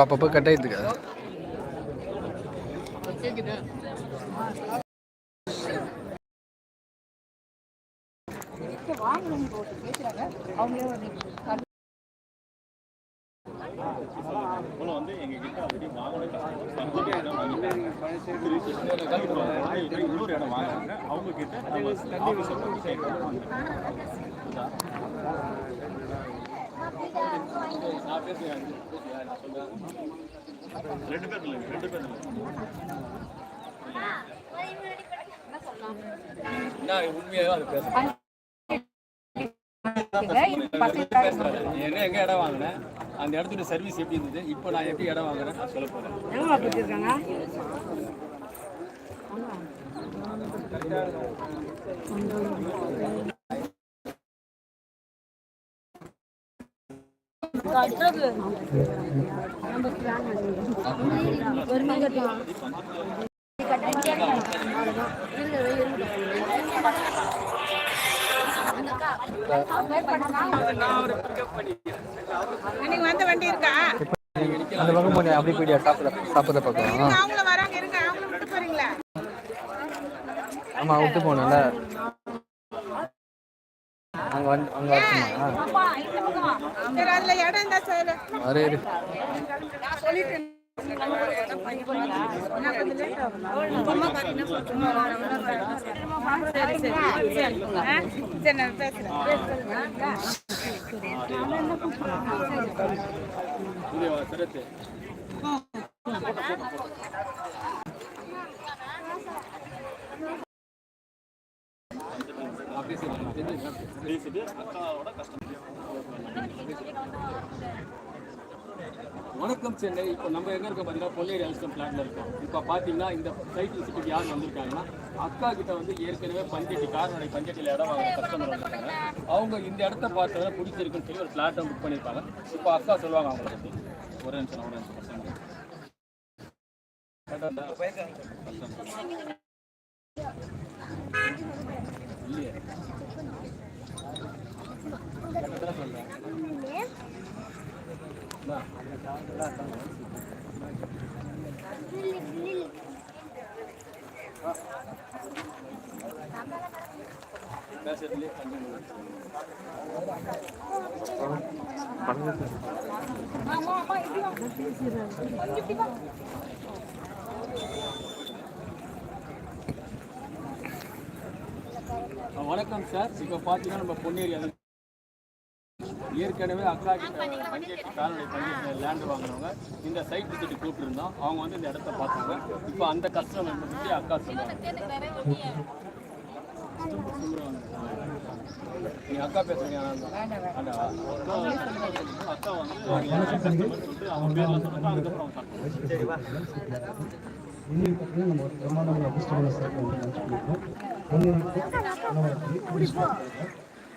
அப்பப்போ கட் ஆயிடுதுக்கா இன்னொரு இடம் வாங்குறாங்க அவங்க கிட்ட ரெண்டு பேர் இல்லைங்க ரெண்டு பேர் இல்லை உண்மையாக அது பேசுறேன் என்ன எங்க இடம் வாங்கினேன் அந்த இடத்துல சர்வீஸ் எப்படி இருந்தது இப்போ நான் எப்படி இடம் வாங்குறேன் சொல்ல போறேன் நீங்க வந்த வண்டி இருக்கா? அந்த பக்கம் அப்படி போயிடியா சாப்பிட சாப்பிட்ற பக்கம். அவங்கள வராங்க இருங்க அவங்கள விட்டு போறீங்களா? ஆமாம் விட்டு போனேன்ல. அங்கே வந்து அங்கே அரே இரு. நான் சொல்லிட்டேன் என்ன கொஞ்சம் லேட் ஆகும் சரி சரி சரி ஆ? சரி நான் பேசுறேன் இது சிரத்து பேசிட்டு அக்காவோட வணக்கம் சென்னை. இப்போ நம்ம எங்கே இருக்கோம் பார்த்தீங்கன்னா பொன்னேரி அல்ஸ்டம் பிளான்ல இருக்கோம். இப்போ பார்த்தீங்கன்னா இந்த சைட் விசிட்டுக்கு யார் வந்திருக்காங்கன்னா அக்கா கிட்ட வந்து ஏற்கனவே பஞ்சட்டி காரனுடைய பஞ்சட்டியில் இடம் வாங்க கஸ்டமர் வந்திருக்காங்க. அவங்க இந்த இடத்த பார்த்ததுல பிடிச்சிருக்குன்னு சொல்லி ஒரு பிளாட்டை புக் பண்ணியிருப்பாங்க. இப்போ அக்கா சொல்லுவாங்க அவங்கள பற்றி ஒரு நிமிஷம் ஒரு நிமிஷம் பசங்க. வணக்கம் சார். இப்போ பார்த்தீங்கன்னா நம்ம பொன்னேரி ஏற்கனவே அக்கா கிட்ட பஞ்சேட் கால்நடை பஞ்சேட் லேண்ட் வாங்குறவங்க இந்த சைட் விசிட்டு கூப்பிட்டுருந்தோம். அவங்க வந்து இந்த இடத்த பார்த்தாங்க. இப்போ அந்த கஸ்டமர் பற்றி அக்கா சொல்லுவாங்க நீ அக்கா பேசுறீங்க. அக்கா வந்து சொல்லிட்டு அவங்க பேர்ல சொல்லிட்டு அதுக்கப்புறம் ஒரு பிரமாண்டமான அதிர்ஷ்டமான சேர்க்கை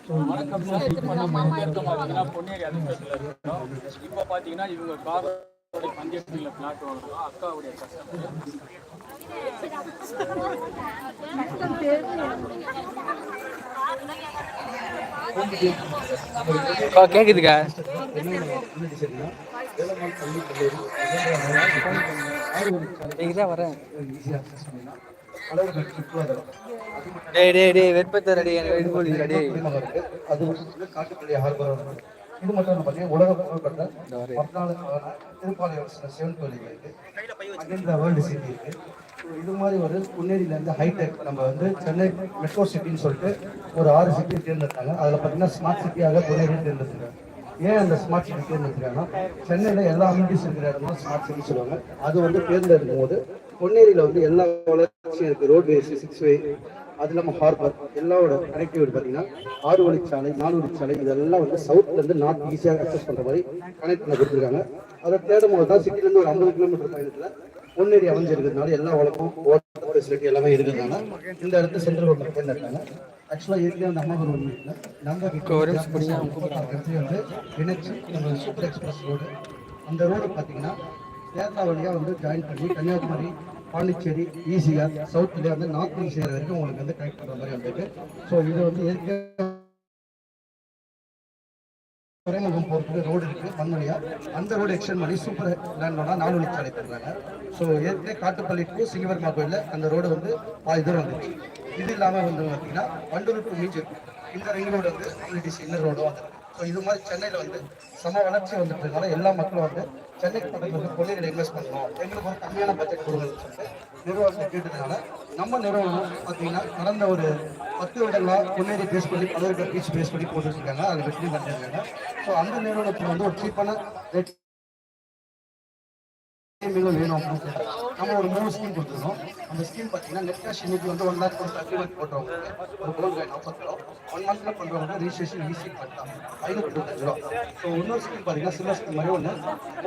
ஸோ வணக்கம் சார் இப்போ நம்ம எங்க இருக்கோம் பார்த்தீங்கன்னா பொன்னேரி அதிர்ஷ்டத்தில் இருக்கோம் இப்போ பார்த்தீங்கன்னா இவங்க காரோட பஞ்சேட்டியில் பிளாட் வாங்குறோம் அக்காவுடைய கேட்குதுக்கா நீங்கள் வரேன்? டேய் டேய் டேய் வெப்பத்தை ரெடி துறைமுகம் இருக்கு. அது வந்து காட்டுப்பள்ளி ஹார்பர் இது மட்டும் பார்த்தீங்கன்னா உலக புகழ்பெற்ற பத்னாலுக்கான திருப்பாளையம் சிவன் கோயில் இருக்கு மகேந்திரா வேர்ல்டு சிட்டி இருக்கு. ஸோ இது மாதிரி ஒரு புன்னேரியில இருந்து ஹைடெக் நம்ம வந்து சென்னை மெட்ரோ சிட்டின்னு சொல்லிட்டு ஒரு ஆறு சிட்டி தேர்ந்தெடுத்தாங்க. அதில் பார்த்தீங்கன்னா ஸ்மார்ட் சிட்டியாக புன்னேரியை தேர்ந்தெடுத்துருக்காங்க. ஏன் அந்த ஸ்மார்ட் சிட்டி தேர்ந்தெடுக்கிறாங்கன்னா சென்னையில் எல்லா அம்யூனிட்டிஸ் இருக்கிற ஸ்மார்ட் சிட்டி சொல்லுவாங்க. அது வந்து தேர்ந்தெடுக்கும் போது பொன்னேரியில் வந்து எல்லா வளர்ச்சியும் இருக்குது ரோட்வேஸ் சிக்ஸ் வே அது இல்லாமல் ஹார்பர் எல்லாவோட கனெக்டிவிட்டி பார்த்தீங்கன்னா ஆறு வழிச்சாலை நாலு வழிச்சாலை இதெல்லாம் வந்து சவுத்லேருந்து நார்த் ஈஸியாக அக்சஸ் பண்ணுற மாதிரி கனெக்ட் பண்ண கொடுத்துருக்காங்க. அதை தேடும் போது தான் சிட்டிலேருந்து ஒரு ஐம்பது கிலோமீட்டர் பயணத்தில் பொன்னேரி அமைஞ்சிருக்கிறதுனால எல்லா வழக்கம் ஓட்ட ஃபெசிலிட்டி எல்லாமே இருக்கிறதுனால இந்த இடத்துல சென்ட்ரல் ரோட்டில் தேர்ந்தெடுத்தாங்க ஆக்சுவலாக ஏற்கனவே அந்த அம்மா ஒரு இல்லை நம்ம இடத்துல வந்து இணைச்சு நம்ம சூப்பர் எக்ஸ்பிரஸ் ரோடு. அந்த ரோடு பார்த்தீங்கன்னா கேரளா வழியாக வந்து ஜாயின் பண்ணி கன்னியாகுமரி பாண்டிச்சேரி ஈஸியாக சவுத்துலேயே வந்து நார்த் ஈஸியா வரைக்கும் உங்களுக்கு வந்து கனெக்ட் பண்ணுற மாதிரி வந்திருக்கு. ஸோ இது வந்து ஏற்கனவே துறைமுகம் போகிறதுக்கு ரோடு இருக்கு மண்வழியா அந்த ரோடு எக்ஸ்டெண்ட் பண்ணி சூப்பர் லேண்டோட நாலு வழிச்சாலை தருவாங்க. ஸோ ஏற்கனவே காட்டுப்பள்ளி டு சிங்கவர்மா கோயிலில் அந்த ரோடு வந்து பாதி தூரம் வந்துச்சு. இது இல்லாமல் வந்து பார்த்தீங்கன்னா வண்டூர் டு மீஞ்சூர். இந்த ரிங் ரோடு வந்து டிசி இன்னர் ரோடும் வந்துருக்கு. ஸோ இது மாதிரி சென்னையில் வந்து சம வளர்ச்சி வந்துட்டதுனால எல்லா மக்களும் வந்து சென்னைக்கு பக்கத்தில் வந்து பொருளில் இன்வெஸ்ட் பண்ணணும். எங்களுக்கு ஒரு கம்மியான பட்ஜெட் கொடுங்கன்னு சொல்லிட்டு நிறுவனத்தை கேட்டதுனால நம்ம நிறுவனம் பார்த்தீங்கன்னா கடந்த ஒரு பத்து வருடங்களா பொன்னேரி பேஸ் பண்ணி பலருக்கு பீச் பேஸ் பண்ணி போட்டுருக்காங்க அதை வெற்றி பண்ணிருக்காங்க ஸோ அந்த நிறுவனத்தில் வந்து ஒரு சீப்பான ரேட் ஸ்கீம்கள் வேணும் அப்படின்னு சொல்லிட்டு நம்ம ஒரு மூணு ஸ்கீம் கொடுத்துருக்கோம். அந்த ஸ்கீம் பார்த்தீங்கன்னா நெட் கேஷ் இன்னைக்கு வந்து ஒன் லேக் கொடுத்து அக்ரிமெண்ட் போட்டவங்க ஒரு கோல்டு காயின் ஆஃபர் தரோம் ஒன் மந்த்தில் பண்ணுறவங்க ரிஜிஸ்ட்ரேஷன் ஈஸி பண்ணலாம் ஐநூற்றி இருபத்தஞ்சு ரூபா ஸோ இன்னொரு ஸ்கீம் பார்த்தீங்கன்னா சில்வர் ஸ்கீம் மாதிரி ஒன்று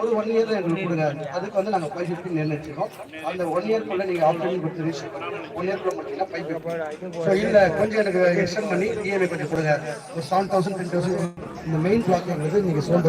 ஒரு ஒன் இயரில் எங்களுக்கு கொடுங்க. அதுக்கு வந்து நாங்கள் ஃபைவ் ஃபிஃப்டி நிர்ணயிச்சிருக்கோம் அந்த ஒன் இயர்க்குள்ளே நீங்கள் ஆப்ஷன் கொடுத்து ரிஜிஸ்டர் பண்ணுங்க. ஒன் இயர்க்குள்ள பார்த்தீங்கன்னா ஃபைவ் ஃபிஃப்டி ஸோ இல்லை கொஞ்சம் எனக்கு எக்ஸ்டெண்ட் பண்ணி இஎம்ஐ கொஞ்சம் கொடுங்க. ஒரு செவன் தௌசண்ட் டென் தௌசண்ட் இந்த மெயின் பிளாக் எங்களுக்கு நீங்கள் சோல்ட்